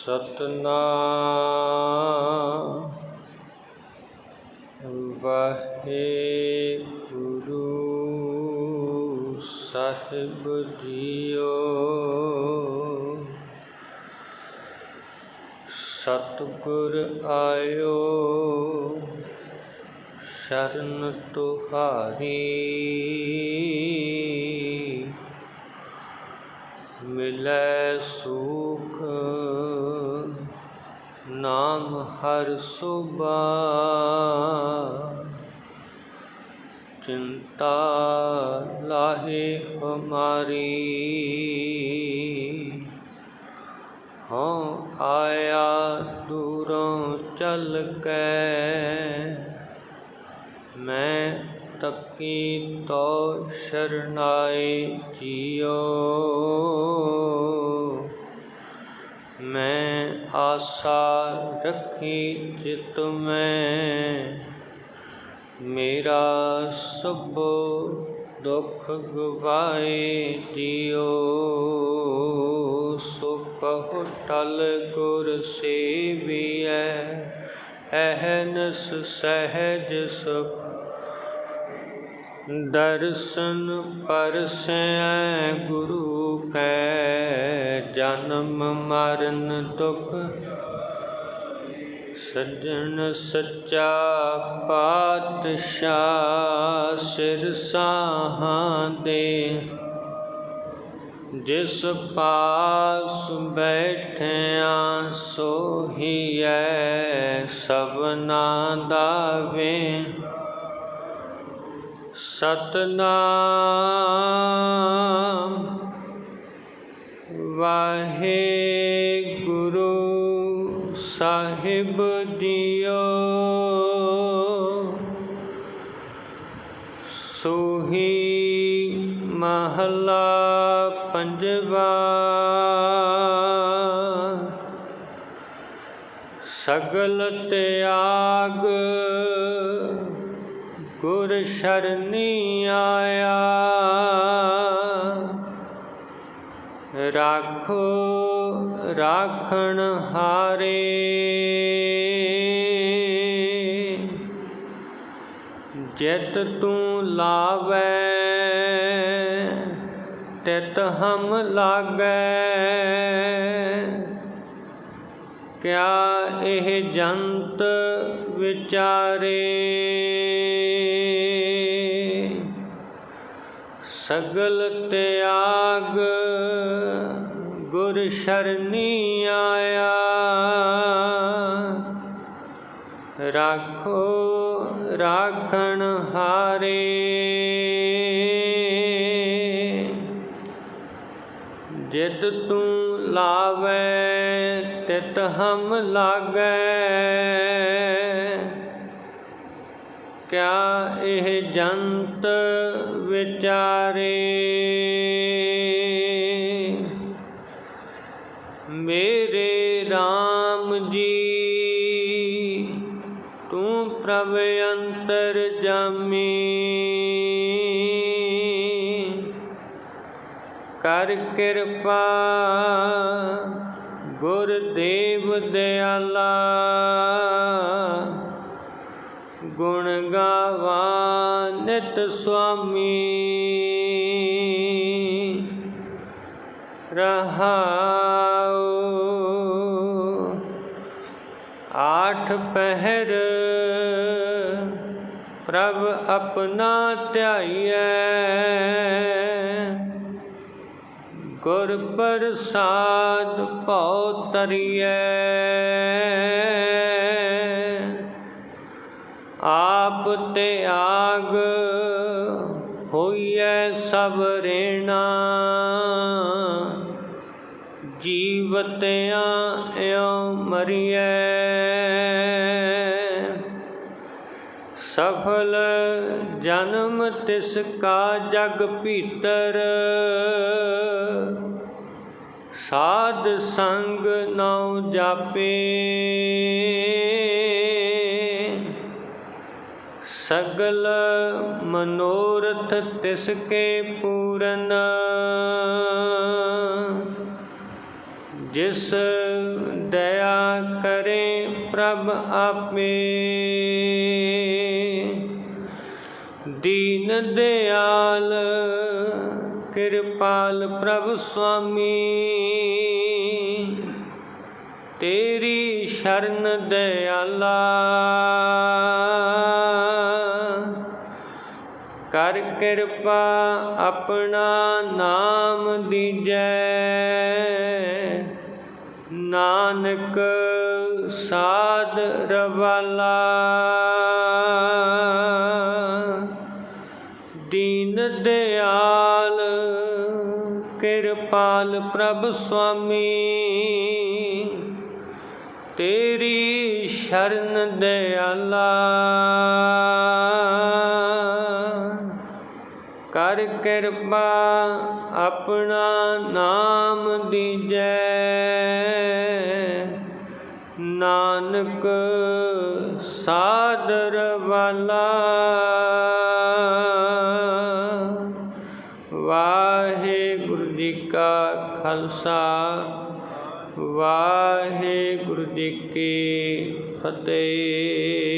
ਸਤਨਾਮ ਵਾਹਿਗੁਰੂ ਸਾਹਿਬ ਜੀਓ। ਸਤਿਗੁਰ ਆਇਓ ਸ਼ਰਨ ਤੁਹਾਰੀ। ਮਿਲੈ ਸੁਖ ਨਾਮ ਹਰ ਸੁਬਾ। ਚਿੰਤਾ ਲਾਹੇ ਹਮਾਰੀ। ਹਉ ਆਇਆ ਦੂਰੋਂ ਚੱਲ ਕੇ ਮੈਂ ਕੀ ਤੋ ਸ਼ਰਨਾਏ ਜੀਓ ਮੈਂ ਆਸਾ ਰੱਖੀ ਚਿਤ ਮੈਂ ਮੇਰਾ ਸਭ ਦੁੱਖ ਗਵਾਏ ਜੀਓ ਸੋ ਕਹੋ ਟਲ ਗੁਰ ਸੇਵੀਐ ਅਹਨਸ ਸਹਿਜ ਸੁਖ ਦਰਸ਼ਨ ਪਰਸੈ ਗੁਰੂ ਕੈ, ਜਨਮ ਮਰਨ ਦੁਖ, ਸੱਜਣ ਸੱਚਾ ਪਾਤਸ਼ਾਹ ਸਿਰ ਸਾਹਾਂ ਦੇ। ਜਿਸ ਪਾਸ ਬੈਠਿਆ ਸੋਹੀਐ, ਸਭਨਾ ਦਾ ਵੇ। ਸਤਨਾਮ। ਵਾਹਿਗੁਰੂ ਸਾਹਿਬ ਜੀਓ ਸੋਹੀ ਮਹਲਾ ਪੰਜਵਾ। ਸਗਲ ਤਿਆਗ ਗੁਰ ਸ਼ਰਨੀ ਆਇਆ। ਰਾਖੋ, ਰਾਖਣ ਹਾਰੇ। ਜਿਤ ਤੂੰ ਲਾਵੈ, ਤਿਤ ਹਮ ਲਾਗੈ। ਕਿਆ ਇਹ ਜੰਤ ਵਿਚਾਰੇ? ਸਗਲ ਤਿਆਗ ਗੁਰ ਸ਼ਰਨੀ ਆਇਆ। ਰਾਖੋ ਰਾਖਣ ਹਾਰੇ। ਜਿਤ ਤੂੰ ਲਾਵੈ ਤਿਤ ਹਮ ਲਾਗੈ। ਕਿਆ ਇਹ ਜੰਤ ਵਿਚਾਰੇ? ਮੇਰੇ RAM ਜੀ, ਤੂੰ ਪ੍ਰਭ ਅੰਤਰ ਜਾਮੀ। ਕਰ ਕਿਰਪਾ ਗੁਰ ਦੇਵ ਦਿਆਲਾ। ਗੁਣ ਗਾਵਾ ਨਿਤ ਸੁਆਮੀ। ਰਹਾਉ ਆਠ ਪਹਿਰ ਪ੍ਰਭ ਆਪਣਾ ਧਿਆਈਐ। ਗੁਰ ਪ੍ਰਸਾਦ ਭਉ ਤਰੀਐ। ਆਪ ਤਿਆਗ ਹੋਈਐ ਸਭ ਰੇਣਾ। ਜੀਵਤਿਆਂ ਇਉ ਮਰੀਐ। ਸਫਲ ਜਨਮ ਤਿਸ ਕਾ ਜਗ ਭੀਤਰ। ਸਾਧ ਸੰਗ ਨਉ ਜਾਪੇ। ਸਗਲ ਮਨੋਰਥ ਤਿਸ ਕੇ ਪੂਰਨ। ਜਿਸ ਦਇਆ ਕਰੇ ਪ੍ਰਭ ਆਪੇ। ਦੀਨ ਦਿਆਲ ਕਿਰਪਾਲ ਪ੍ਰਭ ਸੁਆਮੀ। ਤੇਰੀ ਸ਼ਰਨ ਦਿਆਲਾ। ਕਰ ਕਿਰਪਾ ਆਪਣਾ ਨਾਮ ਦੀਜੈ। ਨਾਨਕ ਸਾਧ ਰਵਾਲਾ। ਦੀਨ ਦਿਆਲ ਕਿਰਪਾਲ ਪ੍ਰਭ ਸੁਆਮੀ। ਤੇਰੀ ਸ਼ਰਨ ਦਿਆਲਾ। ਕਰ ਕਿਰਪਾ ਆਪਣਾ ਨਾਮ ਦੀਜੈ। ਨਾਨਕ ਸਾਦਰ ਵਾਲਾ। ਵਾਹਿਗੁਰੂ ਜੀ ਕਾ ਖਾਲਸਾ। ਵਾਹਿਗੁਰੂ ਜੀ ਕੀ ਫਤਿਹ।